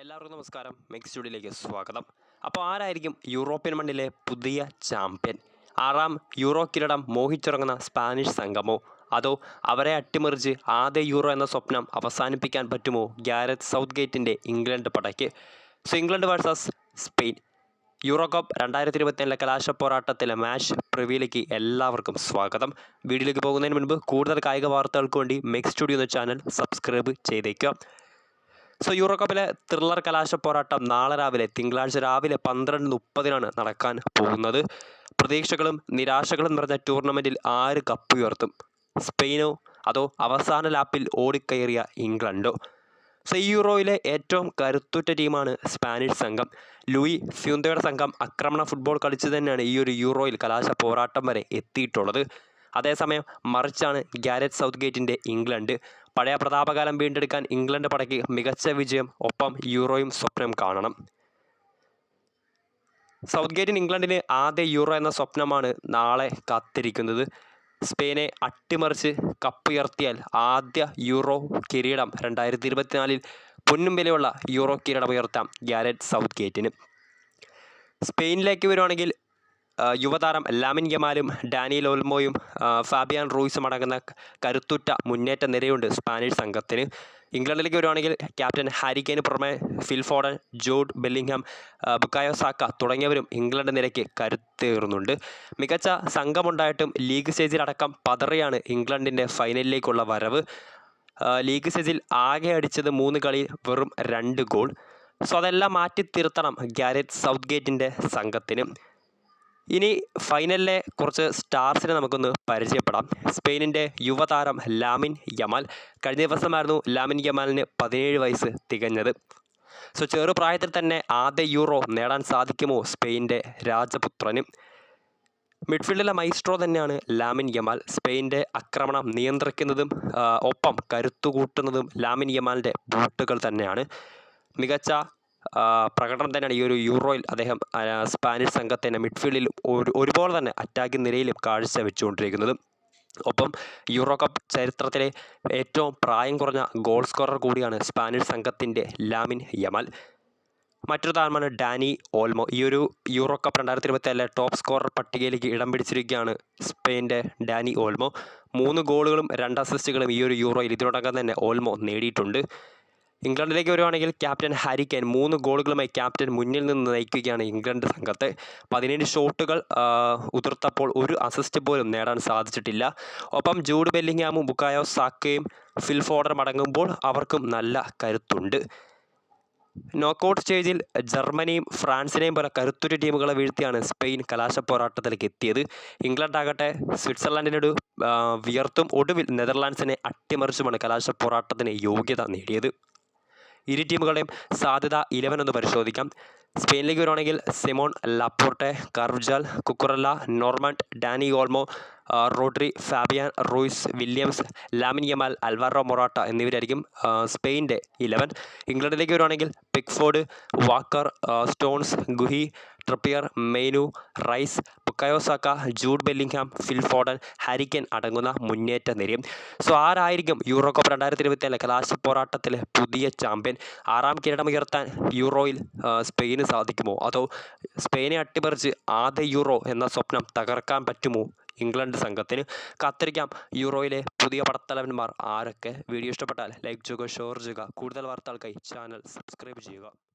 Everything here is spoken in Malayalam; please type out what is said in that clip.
എല്ലാവർക്കും നമസ്കാരം. മെക്സ് സ്റ്റുഡിയോയിലേക്ക് സ്വാഗതം. അപ്പോൾ ആരായിരിക്കും യൂറോപ്യൻ മണ്ണിലെ പുതിയ ചാമ്പ്യൻ? ആറാം യൂറോ കിരീടം മോഹിച്ചിറങ്ങുന്ന സ്പാനിഷ് സംഘമോ? അതോ അവരെ അട്ടിമറിച്ച് ആദ്യ യൂറോ എന്ന സ്വപ്നം അവസാനിപ്പിക്കാൻ പറ്റുമോ ഗ്യാരറ്റ് സൗത്ത് ഗേറ്റിന്റെ England പടയ്ക്ക്? So England versus Spain. Euro cup രണ്ടായിരത്തി ഇരുപത്തിയേഴിലെ കലാശ പോരാട്ടത്തിലെ മാച്ച് പ്രിവ്യൂലേക്ക് എല്ലാവർക്കും സ്വാഗതം. വീഡിയോയിലേക്ക് പോകുന്നതിന് മുൻപ് കൂടുതൽ കായിക വാർത്തകൾക്ക് വേണ്ടി മെക്സ് സ്റ്റുഡിയോ എന്ന ചാനൽ സബ്സ്ക്രൈബ് ചെയ്തേക്കുക. സോ യൂറോ കപ്പിലെ ത്രില്ലർ കലാശ പോരാട്ടം നാളെ രാവിലെ തിങ്കളാഴ്ച രാവിലെ പന്ത്രണ്ട് മുപ്പതിനാണ് നടക്കാൻ പോകുന്നത്. പ്രതീക്ഷകളും നിരാശകളും നിറഞ്ഞ ടൂർണമെന്റിൽ ആര് കപ്പ് ഉയർത്തും? സ്പെയിനോ അതോ അവസാന ലാപ്പിൽ ഓടിക്കയറിയ ഇംഗ്ലണ്ടോ? സോ യൂറോയിലെ ഏറ്റവും കരുത്തുറ്റ ടീമാണ് സ്പാനിഷ് സംഘം. ലൂയി ഫ്യൂന്തയുടെ സംഘം ആക്രമണ ഫുട്ബോൾ കളിച്ചു തന്നെയാണ് ഈ ഒരു യൂറോയിൽ കലാശ പോരാട്ടം വരെ എത്തിയിട്ടുള്ളത്. അതേസമയം മറിച്ചാണ് ഗാരറ്റ് സൗത്ത് ഗേറ്റിന്റെ ഇംഗ്ലണ്ട്. പഴയ പ്രതാപകാലം വീണ്ടെടുക്കാൻ ഇംഗ്ലണ്ട് പടയ്ക്ക് മികച്ച വിജയം ഒപ്പം യൂറോയും സ്വപ്നം കാണണം. സൗത്ത് ഗേറ്റിൻ ഇംഗ്ലണ്ടിന് ആദ്യ യൂറോ എന്ന സ്വപ്നമാണ് നാളെ കാത്തിരിക്കുന്നത്. സ്പെയിനെ അട്ടിമറിച്ച് കപ്പുയർത്തിയാൽ ആദ്യ യൂറോ കിരീടം രണ്ടായിരത്തി ഇരുപത്തിനാലിൽ പൊന്നും വിലയുള്ള യൂറോ കിരീടം ഉയർത്താം ഗ്യാരറ്റ് സൗത്ത് ഗേറ്റിന്. സ്പെയിനിലേക്ക് വരുവാണെങ്കിൽ യുവതാരം ലാമിൻ യമാലും ഡാനിയൽ ഓൽമോയും ഫാബിയാൻ റൂയിസും അടങ്ങുന്ന കരുത്തുറ്റ മുന്നേറ്റ നിരയുണ്ട് സ്പാനിഷ് സംഘത്തിന്. ഇംഗ്ലണ്ടിലേക്ക് വരുവാണെങ്കിൽ ക്യാപ്റ്റൻ ഹാരിക്കെയിന് പുറമെ Phil Foden Jude Bellingham Bukayo Saka തുടങ്ങിയവരും ഇംഗ്ലണ്ട് നിരയ്ക്ക് കരുത്തേറുന്നുണ്ട്. മികച്ച സംഘമുണ്ടായിട്ടും ലീഗ് സ്റ്റേജിലടക്കം പതറിയാണ് ഇംഗ്ലണ്ടിന്റെ ഫൈനലിലേക്കുള്ള വരവ്. ലീഗ് സ്റ്റേജിൽ ആകെ അടിച്ചത് മൂന്ന് കളിയിൽ വെറും രണ്ട് ഗോൾ. സോ അതെല്ലാം മാറ്റി തിരുത്തണം ഗ്യാരറ്റ് സൗത്ത് ഗേറ്റിന്റെ സംഘത്തിന്. ഇനി ഫൈനലിലെ കുറച്ച് സ്റ്റാർസിനെ നമുക്കൊന്ന് പരിചയപ്പെടാം. സ്പെയിനിന്റെ യുവതാരം ലാമിൻ യമാൽ. കഴിഞ്ഞ ദിവസമായിരുന്നു ലാമിൻ യമാലിന് പതിനേഴ് വയസ്സ് തികഞ്ഞത്. സോ ചെറുപ്രായത്തിൽ തന്നെ ആദ്യ യൂറോ നേടാൻ സാധിക്കുമോ സ്പെയിന്റെ രാജപുത്രന്? മിഡ്ഫീൽഡിലെ മൈസ്ട്രോ തന്നെയാണ് ലാമിൻ യമാൽ. സ്പെയിന്റെ ആക്രമണം നിയന്ത്രിക്കുന്നതും ഒപ്പം കരുത്തുകൂട്ടുന്നതും ലാമിൻ യമാലിന്റെ ബൂട്ടുകൾ തന്നെയാണ്. മികച്ച പ്രകടനം തന്നെയാണ് ഈ ഒരു യൂറോയിൽ അദ്ദേഹം സ്പാനിഷ് സംഘത്തിന്റെ മിഡ്ഫീൽഡിൽ ഒരു ഒരുപോലെ തന്നെ അറ്റാക്കിംഗ് നിരയിലും കാഴ്ച വെച്ചുകൊണ്ടിരിക്കുന്നത്. ഒപ്പം യൂറോ കപ്പ് ചരിത്രത്തിലെ ഏറ്റവും പ്രായം കുറഞ്ഞ ഗോൾ സ്കോറർ കൂടിയാണ് സ്പാനിഷ് സംഘത്തിന്റെ ലാമിൻ യമാൽ. മറ്റൊരു താരമാണ് ഡാനി ഓൾമോ. ഈ ഒരു യൂറോ കപ്പ് രണ്ടായിരത്തി ഇരുപത്തിയേഴിലെ ടോപ്പ് സ്കോറർ പട്ടികയിലേക്ക് ഇടം പിടിച്ചിരിക്കുകയാണ് സ്പെയിന്റെ ഡാനി ഓൾമോ. മൂന്ന് ഗോളുകളും രണ്ട് അസിസ്റ്റുകളും ഈ ഒരു യൂറോയിൽ ഇതിനോടകം തന്നെ ഓൾമോ നേടിയിട്ടുണ്ട്. ഇംഗ്ലണ്ടിലേക്ക് വരുവാണെങ്കിൽ ക്യാപ്റ്റൻ ഹാരി കെയിൻ മൂന്ന് ഗോളുകളുമായി ക്യാപ്റ്റൻ മുന്നിൽ നിന്ന് നയിക്കുകയാണ് ഇംഗ്ലണ്ട് സംഘത്തെ. പതിനേഴ് ഷോട്ടുകൾ ഉതിർത്തപ്പോൾ ഒരു അസിസ്റ്റ് പോലും നേടാൻ സാധിച്ചിട്ടില്ല. ഒപ്പം ജൂഡ് ബെല്ലിങ്ങാമും ബുക്കായോ സാക്കയും ഫിൽ മടങ്ങുമ്പോൾ അവർക്കും നല്ല കരുത്തുണ്ട്. നോക്കൗട്ട് സ്റ്റേജിൽ ജർമ്മനിയും ഫ്രാൻസിനെയും പോലെ കരുത്തുറ്റ ടീമുകളെ വീഴ്ത്തിയാണ് സ്പെയിൻ കലാശ പോരാട്ടത്തിലേക്ക് എത്തിയത്. ഇംഗ്ലണ്ട് ആകട്ടെ സ്വിറ്റ്സർലൻഡിനൊരു വിയർത്തും ഒടുവിൽ നെതർലാൻഡ്സിനെ അട്ടിമറിച്ചുമാണ് കലാശ പോരാട്ടത്തിന് യോഗ്യത നേടിയത്. ഇരു ടീമുകളുടെയും സാധ്യത ഇലവൻ ഒന്ന് പരിശോധിക്കാം. സ്പെയിനിലേക്ക് വരുവാണെങ്കിൽ Simon Laporte Carvajal Cucurella Normand Dani Olmo Rodri Fabian Ruiz Williams Lamine Yamal Alvaro Morata എന്നിവരായിരിക്കും സ്പെയിന്റെ ഇലവൻ ഇംഗ്ലണ്ടിലേക്ക് വരുവാണെങ്കിൽ Pickford Walker Stones Guehi Trippier Mainoo Rice Bukayo Saka Jude Bellingham Phil Foden Harry Kane അടങ്ങുന്ന മുന്നേറ്റ നിരയും. സോ ആരായിരിക്കും യൂറോ കപ്പ് രണ്ടായിരത്തി ഇരുപത്തിയേഴിലെ കലാശ പോരാട്ടത്തിൽ പുതിയ ചാമ്പ്യൻ? ആറാം കിരീടം ഉയർത്താൻ യൂറോയിൽ സ്പെയിന് സാധിക്കുമോ? അതോ സ്പെയിനെ അട്ടിമറിച്ച് ആദ്യ യൂറോ എന്ന സ്വപ്നം തകർക്കാൻ പറ്റുമോ ഇംഗ്ലണ്ട് സംഘത്തിന് കാത്തിരിക്കാം. യൂറോയിലെ പുതിയ പടത്തലവന്മാർ ആരൊക്കെ? വീഡിയോ ഇഷ്ടപ്പെട്ടാൽ ലൈക്ക് ചെയ്യുക ഷെയർ ചെയ്യുക. കൂടുതൽ വാർത്തകൾക്കായി ചാനൽ സബ്സ്ക്രൈബ് ചെയ്യുക.